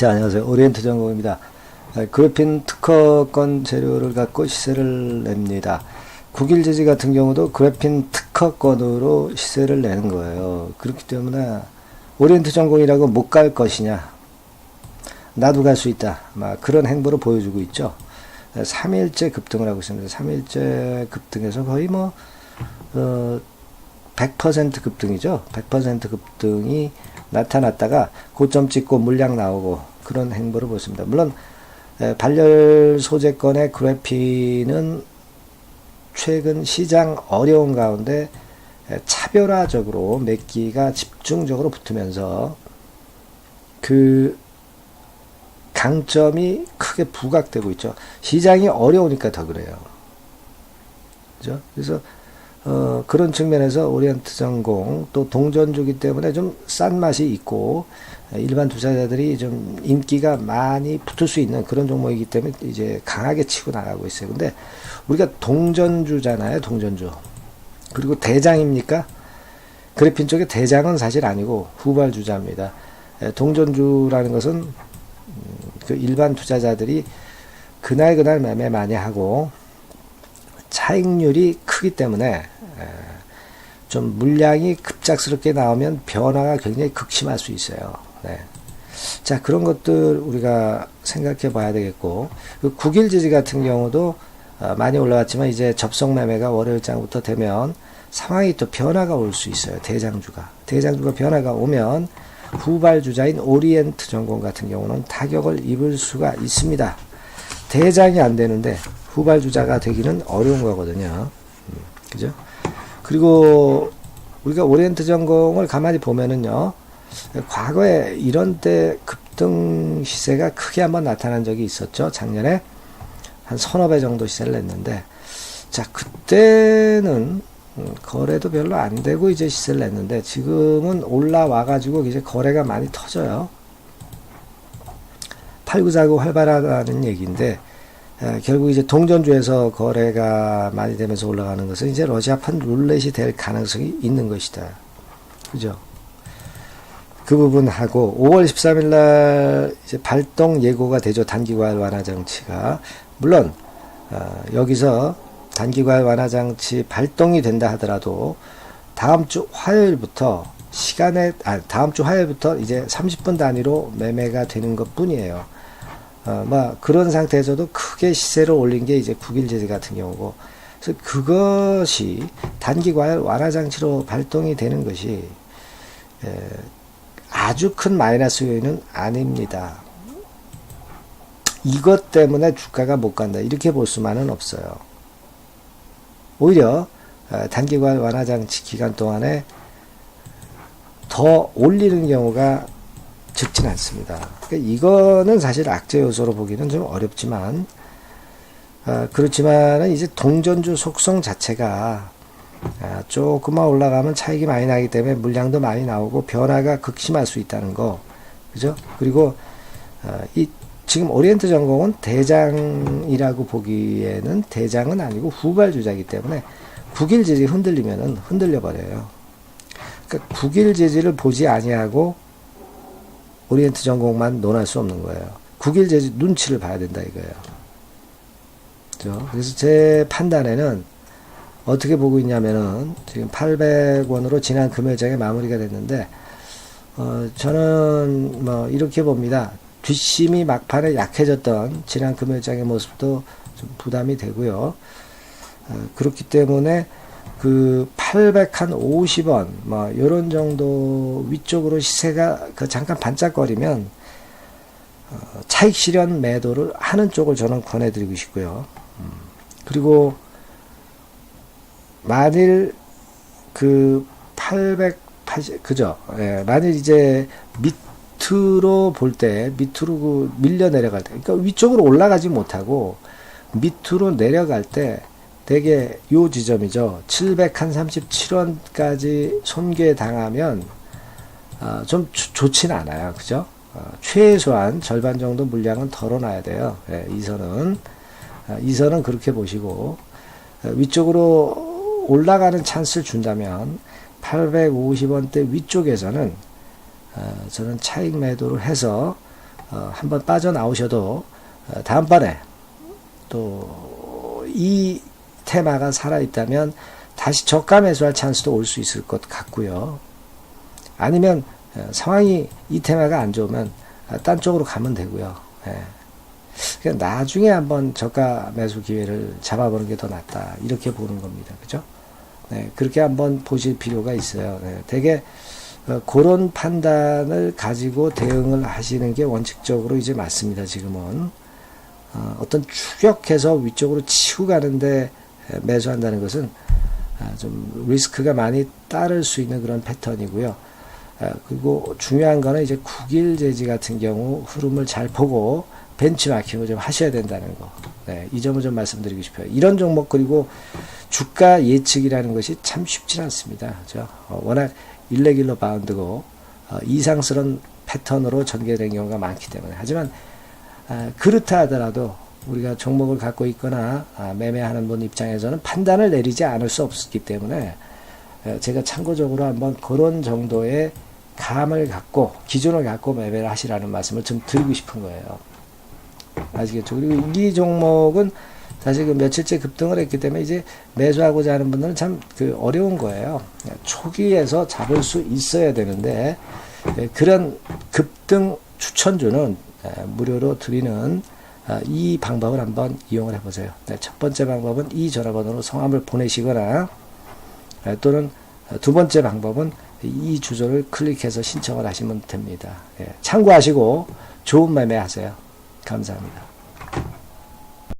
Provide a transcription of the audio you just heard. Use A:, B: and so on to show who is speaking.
A: 자, 안녕하세요. 오리엔트 전공입니다. 아, 그래핀 특허권 재료를 갖고 시세를 냅니다. 국일제지 같은 경우도 그래핀 특허권으로 시세를 내는 거예요. 그렇기 때문에 오리엔트 전공이라고 못 갈 것이냐. 나도 갈 수 있다. 막 그런 행보를 보여주고 있죠. 3일째 급등을 하고 있습니다. 3일째 급등해서 거의 뭐, 어, 100% 급등이죠. 100% 급등이 나타났다가 고점 찍고 물량 나오고 그런 행보를 보였습니다. 물론 발열 소재권의 그래피는 최근 시장 어려운 가운데 차별화적으로 몇 기가 집중적으로 붙으면서 그 강점이 크게 부각되고 있죠. 시장이 어려우니까 더 그래요. 그죠? 그래서 어, 그런 측면에서 오리엔트 전공 또 동전주기 때문에 좀 싼 맛이 있고 일반 투자자들이 좀 인기가 많이 붙을 수 있는 그런 종목이기 때문에 이제 강하게 치고 나가고 있어요. 근데 우리가 동전주잖아요. 동전주. 그리고 대장입니까? 그래핀 쪽에 대장은 사실 아니고 후발주자입니다. 동전주라는 것은 음, 그 일반 투자자들이 그날 그날 매매 많이 하고 차익률이 크기 때문에 좀 물량이 급작스럽게 나오면 변화가 굉장히 극심할 수 있어요. 네. 자 그런 것들 우리가 생각해 봐야 되겠고 그 국일 지지 같은 경우도 어, 많이 올라왔지만 이제 접속 매매가 월요일장부터 되면 상황이 또 변화가 올 수 있어요. 대장주가 대장주가 변화가 오면 후발 주자인 오리엔트 전공 같은 경우는 타격을 입을 수가 있습니다. 대장이 안 되는데 후발주자가 되기는 어려운 거거든요. 음, 그죠? 그리고 우리가 오리엔트 전공을 가만히 보면은요, 과거에 이런 때 급등 시세가 크게 한번 나타난 적이 있었죠. 작년에 한 서너 배 정도 시세를 냈는데, 자, 그때는 거래도 별로 안 되고 이제 시세를 냈는데, 지금은 올라와가지고 이제 거래가 많이 터져요. 팔구자고 활발하다는 얘기인데, 결국 이제 동전주에서 거래가 많이 되면서 올라가는 것은 이제 러시아판 룰렛이 될 가능성이 있는 것이다. 그죠? 그 부분하고 5월 13일 날 이제 발동 예고가 되죠. 단기과열 완화 장치가. 물론 어, 여기서 단기과열 완화 장치 발동이 된다 하더라도 다음 주 화요일부터 시간에 아 다음 주 화요일부터 이제 30분 단위로 매매가 되는 것 뿐이에요. 어, 뭐 그런 상태에서도 크게 시세를 올린 게 이제 국일제재 같은 경우고 그래서 그것이 단기 완화 장치로 발동이 되는 것이 에, 아주 큰 마이너스 요인은 아닙니다. 이것 때문에 주가가 못 간다 이렇게 볼 수만은 없어요. 오히려 어, 단기 과열 완화 장치 기간 동안에 더 올리는 경우가 적진 않습니다. 그러니까 이거는 사실 악재 요소로 보기는 좀 어렵지만 어, 그렇지만은 이제 동전주 속성 자체가 아, 조금만 올라가면 차익이 많이 나기 때문에 물량도 많이 나오고 변화가 극심할 수 있다는 거 그죠? 그리고 어, 이 지금 오리엔트 전공은 대장이라고 보기에는 대장은 아니고 후발주자이기 때문에 국일 재질 흔들리면은 흔들려 버려요. 그러니까 국일 재질을 보지 아니하고 오리엔트 전공만 논할 수 없는 거예요. 국일 제주 눈치를 봐야 된다 이거예요. 그죠? 그래서 제 판단에는 어떻게 보고 있냐면은 지금 800원으로 지난 금요일장에 마무리가 됐는데 어, 저는 뭐 이렇게 봅니다. 뒷심이 막판에 약해졌던 지난 금요일장의 모습도 좀 부담이 되고요. 어, 그렇기 때문에 그 850원 뭐 요런 정도 위쪽으로 시세가 그 잠깐 반짝거리면 어, 차익 실현 매도를 하는 쪽을 저는 권해드리고 싶고요. 음. 그리고 만일 그 880, 그죠? 예, 만일 이제 밑으로 볼 때, 밑으로 그 밀려 내려갈 때, 그러니까 위쪽으로 올라가지 못하고 밑으로 내려갈 때, 대개 요 지점이죠. 737원까지 손괴 당하면 어, 좀 좋지는 않아요. 그죠? 어, 최소한 절반 정도 물량은 덜어놔야 돼요. 예, 이 선은 어, 이 선은 그렇게 보시고 어, 위쪽으로 올라가는 찬스를 준다면 850원대 위쪽에서는 어, 저는 차익 매도를 해서 어, 한번 빠져나오셔도 어, 다음번에 또 이 테마가 살아있다면 다시 저가 매수할 찬스도 올 수 있을 것 같고요. 아니면 어, 상황이 이 테마가 안 좋으면 어, 딴 쪽으로 가면 되고요. 예. 나중에 한번 저가 매수 기회를 잡아보는 게 더 낫다. 이렇게 보는 겁니다. 그죠? 네, 그렇게 한번 보실 필요가 있어요. 네, 되게 어, 그런 판단을 가지고 대응을 하시는 게 원칙적으로 이제 맞습니다. 지금은 어, 어떤 추격해서 위쪽으로 치고 가는데 에, 매수한다는 것은 아, 좀 리스크가 많이 따를 수 있는 그런 패턴이고요. 아, 그리고 중요한 거는 이제 국일 제지 같은 경우 흐름을 잘 보고 벤치마킹을 좀 하셔야 된다는 거. 네, 이 점을 좀 말씀드리고 싶어요. 이런 종목 그리고 주가 예측이라는 것이 참 쉽지 않습니다. 그죠? 어, 워낙 일레길러 바운드고 어, 이상스러운 패턴으로 전개된 경우가 많기 때문에 하지만 아, 그렇다 하더라도 우리가 종목을 갖고 있거나 아, 매매하는 분 입장에서는 판단을 내리지 않을 수 없기 때문에 에, 제가 참고적으로 한번 그런 정도의 감을 갖고 기준을 갖고 매매를 하시라는 말씀을 좀 드리고 싶은 거예요. 아시겠죠? 그리고 이 종목은 사실 그 며칠째 급등을 했기 때문에 이제 매수하고자 하는 분들은 참 그 어려운 거예요. 초기에서 잡을 수 있어야 되는데 에, 그런 급등 추천주는 에, 무료로 드리는 아, 이 방법을 한번 이용을 해보세요. 네, 첫 번째 방법은 이 전화번호로 성함을 보내시거나 에, 또는 두 번째 방법은 이 주소를 클릭해서 신청을 하시면 됩니다. 예, 참고하시고 좋은 매매 하세요. 감사합니다.